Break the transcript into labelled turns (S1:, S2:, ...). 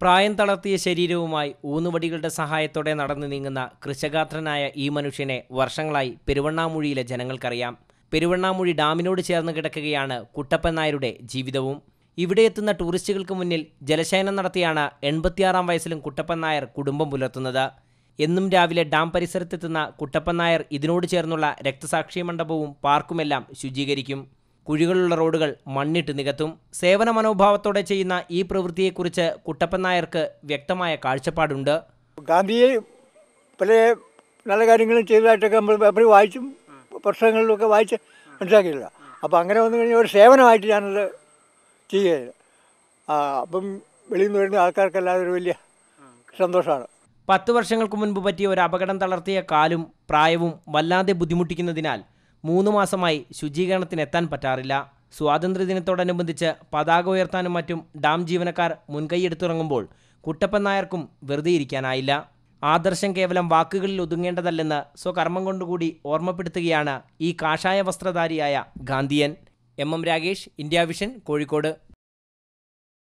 S1: പ്രായം തളർത്തിയ ശരീരവുമായി ഊന്നുവടികളുടെ സഹായത്തോടെ നടന്നു നീങ്ങുന്ന കൃശഗാത്രനായ ഈ മനുഷ്യനെ വർഷങ്ങളായി പെരുവണ്ണാമൂഴിയിലെ ജനങ്ങൾക്കറിയാം. പെരുവണ്ണാമൂഴി ഡാമിനോട് ചേർന്ന് കിടക്കുകയാണ് കുട്ടപ്പൻ നായരുടെ ജീവിതവും. ഇവിടെ എത്തുന്ന ടൂറിസ്റ്റുകൾക്ക് മുന്നിൽ ജലശയനം നടത്തിയാണ് എൺപത്തിയാറാം വയസ്സിലും കുട്ടപ്പൻ നായർ കുടുംബം പുലർത്തുന്നത്. എന്നും രാവിലെ ഡാം പരിസരത്തെത്തുന്ന കുട്ടപ്പൻ നായർ ഇതിനോട് ചേർന്നുള്ള രക്തസാക്ഷി മണ്ഡപവും പാർക്കുമെല്ലാം ശുചീകരിക്കും. കുഴികളുള്ള റോഡുകൾ മണ്ണിട്ട് നികത്തും. സേവന മനോഭാവത്തോടെ ചെയ്യുന്ന ഈ പ്രവൃത്തിയെക്കുറിച്ച് കുട്ടപ്പൻ നായർക്ക് വ്യക്തമായ കാഴ്ചപ്പാടുണ്ട്.
S2: ഗാന്ധിയെ പല നല്ല കാര്യങ്ങളും ചെയ്തതായിട്ടൊക്കെ നമ്മൾ പേപ്പറിൽ വായിച്ചും പുസ്തകങ്ങളിലൊക്കെ വായിച്ച് മനസ്സിലാക്കിയില്ല അപ്പോൾ അങ്ങനെ വന്നു കഴിഞ്ഞാൽ ഒരു സേവനമായിട്ട് ഞാനത് ചെയ്യുകയാണ്. അപ്പം വെളിയിൽ നിന്ന് വരുന്ന ആൾക്കാർക്കെല്ലാം ഒരു വലിയ സന്തോഷമാണ്.
S1: പത്ത് വർഷങ്ങൾക്ക് മുൻപ് പറ്റിയ ഒരു അപകടം തളർത്തിയ കാലും പ്രായവും വല്ലാതെ ബുദ്ധിമുട്ടിക്കുന്നതിനാൽ മൂന്ന് മാസമായി ശുചീകരണത്തിന് എത്താൻ പറ്റാറില്ല. സ്വാതന്ത്ര്യദിനത്തോടനുബന്ധിച്ച് പതാക ഉയർത്താനും മറ്റും ഡാം ജീവനക്കാർ മുൻകൈയെടുത്തിറങ്ങുമ്പോൾ കുട്ടപ്പൻ നായർക്കും വെറുതെ ഇരിക്കാനായില്ല. ആദർശം കേവലം വാക്കുകളിൽ ഒതുങ്ങേണ്ടതല്ലെന്ന് സ്വകർമ്മം കൊണ്ടുകൂടി ഓർമ്മപ്പെടുത്തുകയാണ് ഈ കാഷായ വസ്ത്രധാരിയായ Gandhian. M. M. Ragesh India Vision Kozhikode.